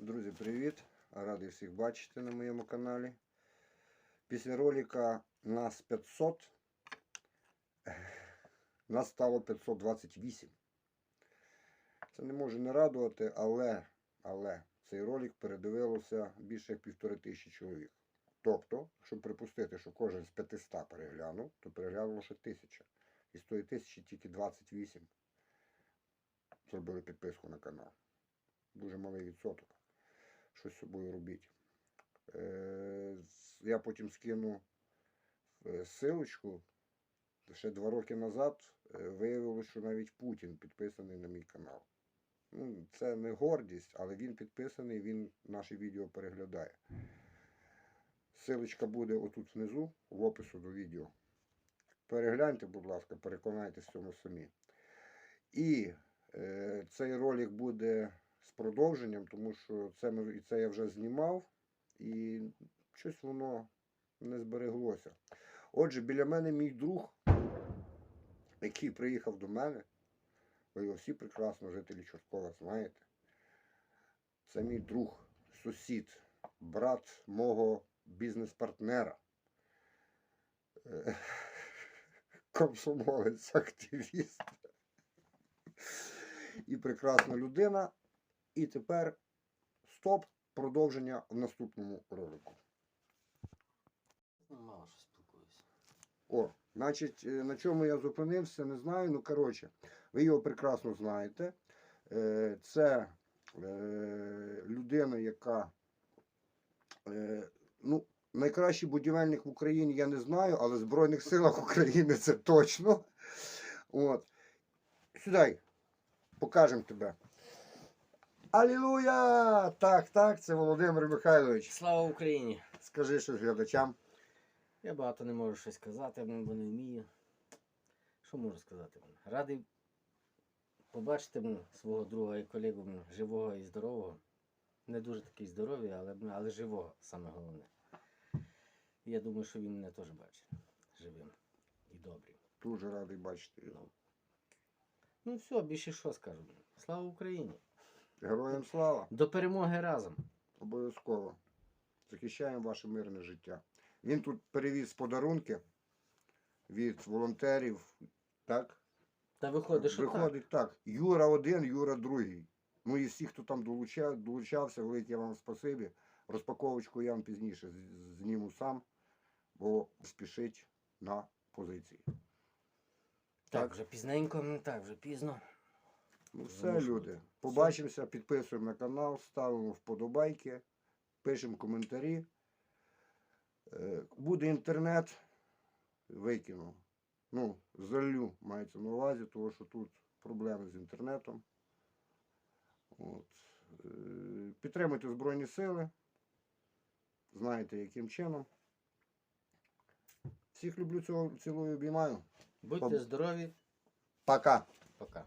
Друзі, привіт! Радий всіх бачити на моєму каналі. Після ролика нас 500, нас стало 528. Це не може не радувати, але, але цей ролик передивилося більше як півтори тисячі чоловік. Тобто, щоб припустити, що кожен з 500 переглянув, то переглянуло ще тисяча. І з тої тисячі тільки 28 зробили підписку на канал. Дуже малий відсоток. Щось з собою робіть. Е, я потім скину е, силочку. Ще два роки назад е, виявилося, що навіть Путін підписаний на мій канал. Ну, це не гордість, але він підписаний, він наші відео переглядає. Силочка буде отут внизу, в опису до відео. Перегляньте, будь ласка, переконайтесь в цьому самі. І е, цей ролик буде з продовженням, тому що це, і це я вже знімав, і щось воно не збереглося. Отже, біля мене мій друг, який приїхав до мене, ви його всі прекрасно жителі Чорткова знаєте. Це мій друг, сусід, брат мого бізнес-партнера. Комсомолець, активіст і прекрасна людина. І тепер стоп, продовження в наступному ролику. Мало що спілкуюся. О, значить, е, на чому я зупинився, не знаю. Ну, коротше, ви його прекрасно знаєте. Е, Це е, людина, яка ну, найкращий будівельник в Україні, я не знаю, але в Збройних силах України це точно. От. Сюди, покажемо тебе. Алілуя! Так, так, це Володимир Михайлович. Слава Україні! Скажи щось глядачам. Я багато не можу щось сказати, бо не вмію. Що можу сказати? Радий побачити свого друга і колегу живого і здорового. Не дуже такий здоровий, але, але живого, саме головне. Я думаю, що він мене теж бачить живим і добрим. Дуже радий бачити його. Ну, ну все, більше що скажу. Слава Україні! Героям слава! До перемоги разом! Обов'язково. Захищаємо ваше мирне життя. Він тут перевіз подарунки від волонтерів. Так? Та виходить, що так. Виходить так. Юра один, Юра другий. Ну і всі, хто там долучав, долучався, велике вам спасибі. Розпаковочку я вам пізніше зніму сам, бо спішить на позиції. Так, Так. вже пізненько, так, вже пізно. Ну все, люди. Побачимося, підписуємо на канал, ставимо вподобайки, пишемо коментарі. Е, Буде інтернет, викину. Ну, залю мається на увазі, тому що тут проблеми з інтернетом. От. Е, Підтримуйте Збройні Сили. Знаєте, яким чином. Всіх люблю, цього, цілую, обіймаю. Будьте Поб- здорові, Пока. пока.